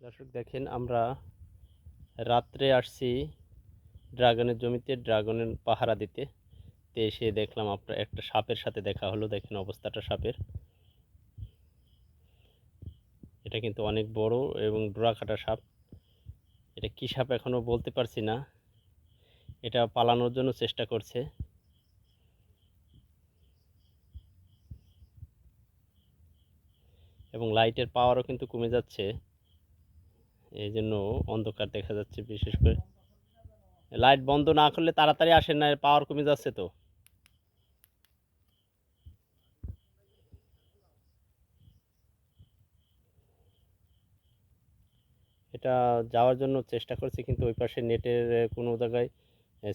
দর্শক দেখেন, আমরা রাত্রে আসছি ড্রাগনের জমিতে, ড্রাগনের পাহারা দিতে। তো এসে দেখলাম আপনার একটা সাপের সাথে দেখা হলো। দেখেন অবস্থাটা সাপের। এটা কিন্তু অনেক বড় এবং ডোরাকাটা সাপ। এটা কী সাপ এখনও বলতে পারছি না। এটা পালানোর জন্য চেষ্টা করছে। এবং লাইটের পাওয়ারও কিন্তু কমে যাচ্ছে। এই জন্য অন্ধকার দেখা যাচ্ছে বিশেষ করে। লাইট বন্ধ না করলে তাড়াতাড়ি আসেন না পাওয়ার কমে যাচ্ছে তো। এটা যাওয়ার জন্য চেষ্টা করছে, কিন্তু ওই পাশে নেটের কোনো জায়গায়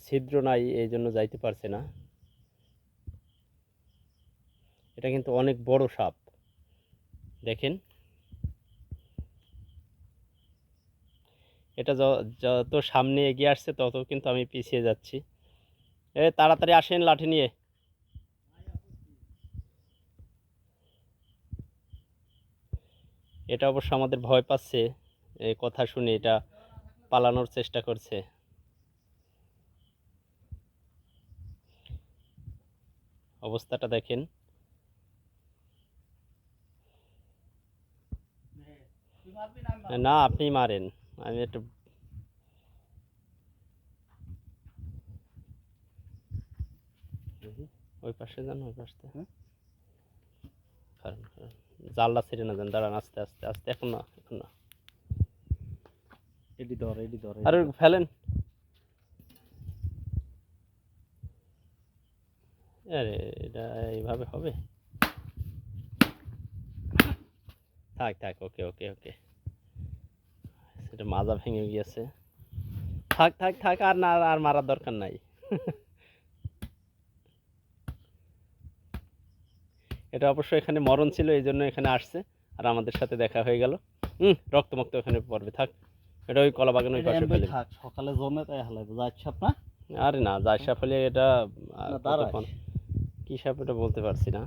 ছিদ্র নাই এই জন্য যাইতে পারছে না। এটা কিন্তু অনেক বড় সাপ। দেখেন। এটা যত সামনে এগিয়ে আসছে তত কিন্তু আমি পিছিয়ে যাচ্ছি। এ, তাড়াতাড়ি আসেন লাঠি নিয়ে। এটা অবশ্য আমাদের ভয় পাচ্ছে। এই কথা শুনে এটা পালানোর চেষ্টা করছে। অবস্থাটা দেখেন। না, আপনি মারেন। আমি একটু ওই পাশে যান ওই পাশে? কারণ জালটা ছেড়ে না যান দাঁড়ান আস্তে আস্তে আস্তে এখন না এখন না। এডি ধর এটি ধর আরে ফেলেন। আরে এটা এইভাবে হবে? থাক থাক ওকে ওকে ওকে। এটা মাজা ভেঙে গিয়েছে। থাক থাক থাক আর না আর মারার দরকার নাই। এটা অবশ্য এখানে মরণ ছিল এই জন্য এখানে আসছে আর আমাদের সাথে দেখা হয়ে গেল। হুম রক্তমক্ত এখানে পড়বে থাক। এটা ওই কলা বাগানের পাশে ফেলে। থাক সকালে জমে তাই হালাইবে যায় সাপ না। আরে না যা সাপ হলে এটা কি সাপ এটা বলতে পারছি না।